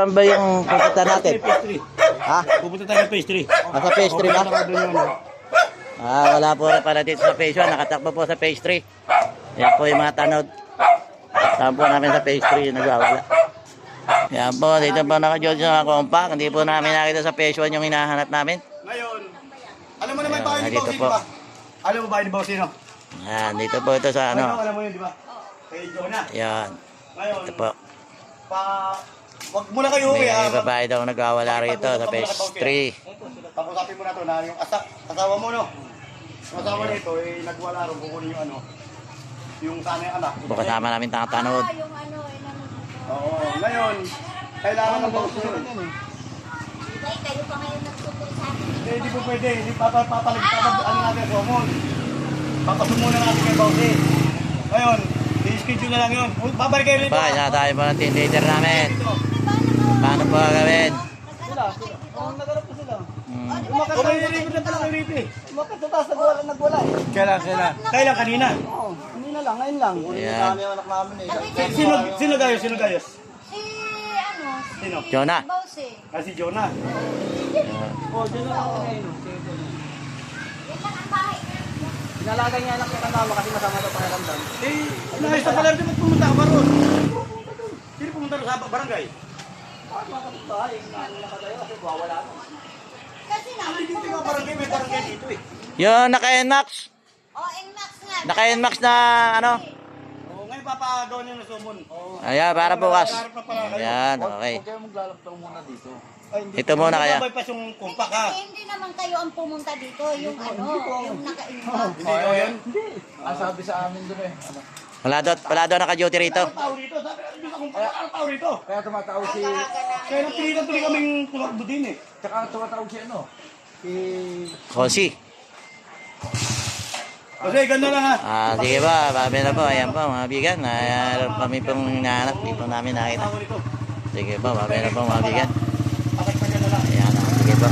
Saan ba yung pupunta natin? Pastry. Ha? Pupunta tayo ng pastry. Nasa pastry ba? Ah, wala po rin pala dito sa 1. Nakatakbo po sa 3. Yan po yung mga tanod. Saan po namin sa 3 yung nagwawala. Yan po, dito po sa mga compact. Hindi po namin nakita sa 1 yung hinahanap namin. Ngayon, alam mo naman Ayun, tayo ni Bossy, po. ba? Alam mo ba ni Bossy, no? Yan, dito po ito sa Ano? ano. Alam mo yun, di ba? Kay Jonah. Yan, Ngayon, ito po. pa... Wag muna kayo May ha? babae daw nagwawala rito sa phase 3. Pag-usapin mo na to na yung asa, asawa mo, no? Yung asawa nito, eh, nagwala rin, kukunin yung ano, yung sana yung anak. Po kasama namin tang tanod. Ah, yung ano, mo. Oo, ngayon, kailangan ng boss yun. Ay, kayo pa ngayon nagtutol sa akin. Eh, hindi po pwede, hindi papapapalag, papag, ano natin, sumon. Papasumuna natin kay Bossy. Ngayon, i-schedule na lang yun. Babalik kayo rito. Pa, isa tayo po ng team leader namin. Dito. Paano po gagawin? Sila. Ang nagarap ko sila. Na pala. Umakyat sa taas, nagwala, nagwala eh. Kailan, kailan? Kailan kanina? Oo, hindi na lang, ngayon lang. Ayan. yung anak namin eh. Si- Sino, sino gayos? Sino gayos? Si, ano, si Sino? Jonah. Bossy. Ah, si Jonah. Na lang ako ngayon. Yan lang ang bahay. Inalaga niya anak niya kasama kasi masama daw pakiramdam. Eh, inayos na pala rin pumunta ka ba ron? Sino pumunta rin sa barangay? Bakit mga kapitbahay, naano na katayo kasi wawala na. Kasi naman, Hindi barangay, may barangay dito eh. Yung naka-NMAX. Oh, NMAX nga. Naka-NMAX na ano. Oo, ngayon papagawa niyo ng sumon. Ayan, para bukas. Kayo. Ayan, okay. kayo maglalaptang muna dito. Ito muna kaya. Bypass yung kumpak ha. Hindi naman kayo ang pumunta dito. Yung ano, yung naka-NMAX. Hindi ko yun. Ang sabi sa amin doon eh. Ano? Wala daw, wala daw naka-duty rito. Ano tao rito? Sabi ko, Diyos akong ano tao rito? Kaya tumatawag si... Kaya napilitan tuloy kaming tumakbo din eh. Tsaka tumatawag si ano? Si... Kosi. Kasi ganda lang ha. Ah, sige ba, babi na po. Ayan po, mga bigan. Ayan, kami pong hinahanap. Di po namin nakita. Sige po, babi na po, mga bigan. Ayan, ah, sige po.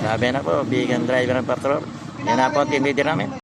Babi na po, bigan driver ng patrol. Yan na po, team leader namin.